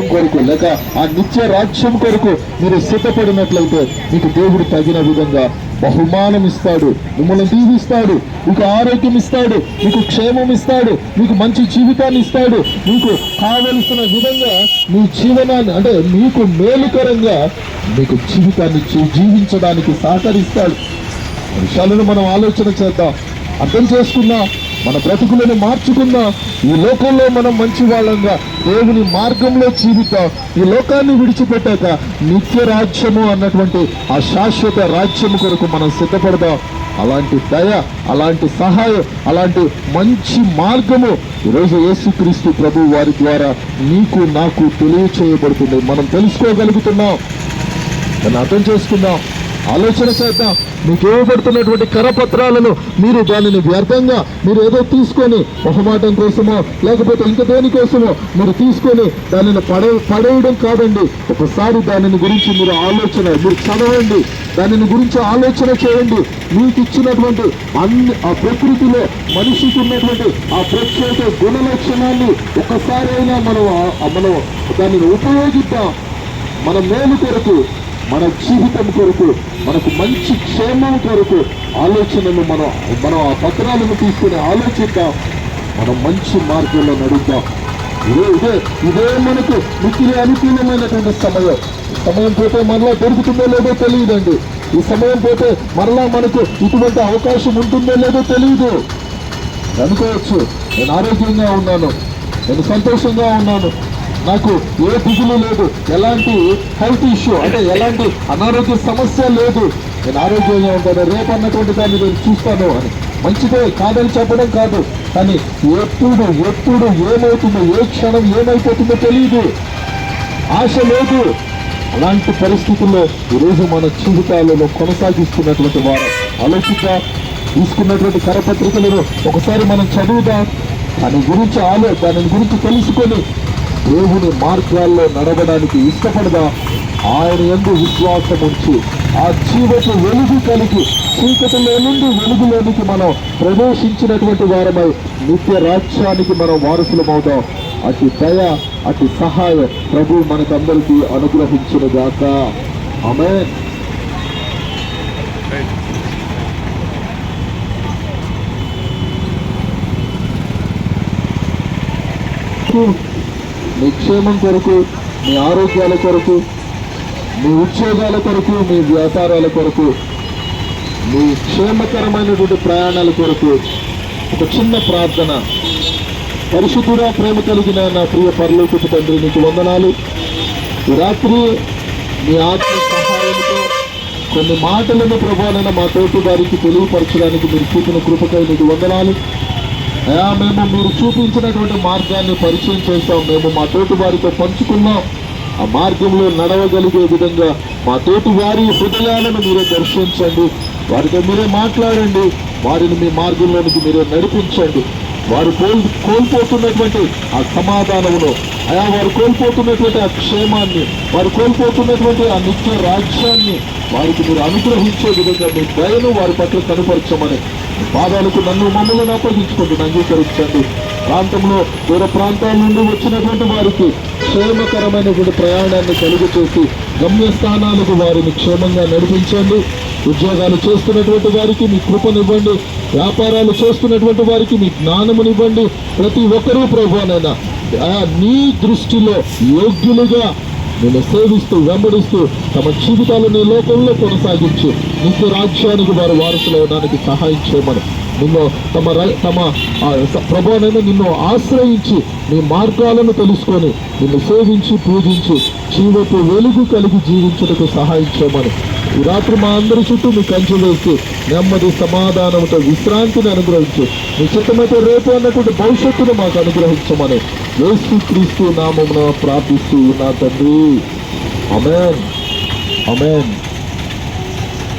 రాజ్యం కొరకు. లేక ఆ నిత్య రాజ్యం కొరకు మీరు సిద్ధపడినట్లయితే మీకు దేవుడు తగిన విధంగా బహుమానం ఇస్తాడు. మిమ్మల్ని దీవిస్తాడు. మీకు ఆరోగ్యం ఇస్తాడు. మీకు క్షేమం ఇస్తాడు. మీకు మంచి జీవితాన్ని ఇస్తాడు. మీకు కావలసిన విధంగా మీ జీవనాన్ని అంటే మీకు మేలుకరంగా మీకు జీవితాన్ని జీవించడానికి సహకరిస్తాడు. విషయాలను మనం ఆలోచన చేద్దాం. అర్థం చేసుకుందాం మన బ్రతుకులను మార్చుకుందాం. ఈ లోకంలో మనం మంచి వాళ్ళంగా దేవుని మార్గంలో జీవిత ఈ లోకాన్ని విడిచిపెట్టాక నిత్య రాజ్యము అన్నటువంటి ఆ శాశ్వత రాజ్యము కొరకు మనం సిద్ధపడదాం. అలాంటి దయ అలాంటి సహాయం అలాంటి మంచి మార్గము ఈరోజు యేసుక్రీస్తు ప్రభు వారి ద్వారా నీకు నాకు తెలియచేయబడుతుంది. మనం తెలుసుకోగలుగుతున్నాం. దాన్ని అర్థం చేసుకుందాం. ఆలోచన చేద్దాం. మీకు ఇవ్వబడుతున్నటువంటి కరపత్రాలను మీరు దానిని వ్యర్థంగా మీరు ఏదో తీసుకొని మొహమాటం కోసమో లేకపోతే ఇంక దేనికోసమో మీరు తీసుకొని దానిని పడే పడేయడం కాదండి. ఒకసారి దానిని గురించి మీరు ఆలోచన మీరు చదవండి. దానిని గురించి ఆలోచన చేయండి. మీకు ఇచ్చినటువంటి అన్ని ఆ ప్రకృతిలో మనిషికి ఉన్నటువంటి ఆ ప్రత్యేక గుణ లక్షణాన్ని అయినా మనం మనం దానిని ఉపయోగిద్దాం. మన మేలు కొరకు మన జీవితం కొరకు మనకు మంచి క్షేమం కొరకు ఆలోచనలు మనం మనం ఆ పత్రాలను తీసుకుని ఆలోచిద్దాం మనం మంచి మార్గంలో నడుద్దాం. ఇదే ఇదే ఇదే మనకు మిక్కిలి అనుకూలమైనటువంటి సమయం. సమయం పోతే మరలా దొరుకుతుందో లేదో తెలియదండి. ఈ సమయం పోతే మరలా మనకు ఇటువంటి అవకాశం ఉంటుందో లేదో తెలియదు. అనుకోవచ్చు. నేను ఆరోగ్యంగా ఉన్నాను. నేను సంతోషంగా ఉన్నాను. నాకు ఏ దిగులు లేదు. ఎలాంటి హెల్త్ ఇష్యూ అంటే ఎలాంటి అనారోగ్య సమస్య లేదు. నేను ఆరోగ్యంగా ఉంటాను. రేపు అన్నటువంటి దాన్ని నేను చూస్తాను అని. మంచిదే కాదని చెప్పడం కాదు. కానీ ఎప్పుడు ఎప్పుడు ఏమవుతుందో ఏ క్షణం ఏమైపోతుందో తెలియదు ఆశ లేదు. అలాంటి పరిస్థితుల్లో ఈరోజు మన జీవితాలలో కొనసాగిస్తున్నటువంటి వారు ఆలోచిద్దాం. తీసుకున్నటువంటి కరపత్రికలను ఒకసారి మనం చదువుదాం. దాని గురించి ఆలో దాని గురించి తెలుసుకొని దేవుని మార్గాల్లో నడవడానికి ఇష్టపడదాం? ఆయన ఎందు విశ్వాసం ఉంచి ఆ జీవపు వెలుగు కలిగి చీకటిలో నుండి వెలుగులోనికి మనం ప్రవేశించినటువంటి వారమై నిత్య రాజ్యానికి మనం వారసులమవుదాం. అతి దయ అతి సహాయం ప్రభు మనకందరికీ అనుగ్రహించునుగాక. ఆమె మీ క్షేమం కొరకు మీ ఆరోగ్యాల కొరకు మీ ఉద్యోగాల కొరకు మీ వ్యాపారాల కొరకు మీ క్షేమకరమైనటువంటి ప్రయాణాల కొరకు ఒక చిన్న ప్రార్థన. పరిశుద్ధుడా ప్రేమ కలిగిన నా ప్రియ పరలోకపు తండ్రి నీకు వందనాలు. రాత్రి మీ ఆత్మ సహాయంతో కొన్ని మాటలను ప్రభావాలను మా తోటి వారికి తెలియపరచడానికి మీరు చూపిన కృపకై నీకు వందనాలు. మేము మీరు చూపించినటువంటి మార్గాన్ని పరిచయం చేస్తాం మేము మా తోటి వారితో పంచుకున్నాం. ఆ మార్గంలో నడవగలిగే విధంగా మా తోటి వారి హృదయాలను మీరే దర్శించండి. వారితో మీరే మాట్లాడండి. వారిని మీ మార్గంలోనికి మీరే నడిపించండి. వారు కోల్ కోల్పోతున్నటువంటి ఆ సమాధానమును అయా వారు కోల్పోతున్నటువంటి ఆ క్షేమాన్ని వారు కోల్పోతున్నటువంటి ఆ నిత్య రాజ్యాన్ని వారికి మీరు అనుగ్రహించే విధంగా మీ దయను వారి పట్ల కనపరచమని పాదాలకు నన్ను మమ్మల్ని అప్పగించుకుంటూ అంగీకరించండి. ప్రాంతంలో దూర ప్రాంతాల నుండి వచ్చినటువంటి వారికి క్షేమకరమైనటువంటి ప్రయాణాన్ని కలుగు చేసి గమ్యస్థానాలకు వారిని క్షేమంగా నడిపించండి. ఉద్యోగాలు చేస్తున్నటువంటి వారికి మీ కృపనివ్వండి. వ్యాపారాలు చేస్తున్నటువంటి వారికి మీ జ్ఞానమునివ్వండి. ప్రతి ఒక్కరూ ప్రభునైనా నీ దృష్టిలో యోగ్యులుగా నేను సేవిస్తూ వెంబడిస్తూ తమ జీవితాలను ఈ లోకంలో కొనసాగించి. నిత్య రాజ్యానికి వారు వారసులు అవడానికి సహాయం చేయమని. నిన్ను తమ తమ ప్రభావైనా నిన్ను ఆశ్రయించి నీ మార్గాలను తెలుసుకొని నిన్ను సేవించి పూజించి జీవపు వెలుగు కలిగి జీవించుటకు సహాయం చేయమని. ఈ రాత్రి మా అందరి చుట్టూ మీ కంచె వేసి నెమ్మది సమాధానంతో విశ్రాంతిని అనుగ్రహించి. నిశ్చితమైతే రేపు అన్నటువంటి భవిష్యత్తును మాకు అనుగ్రహించమని. యేసు క్రీస్తు నామమున ప్రార్థిస్తూ నా తండ్రి. Amen amen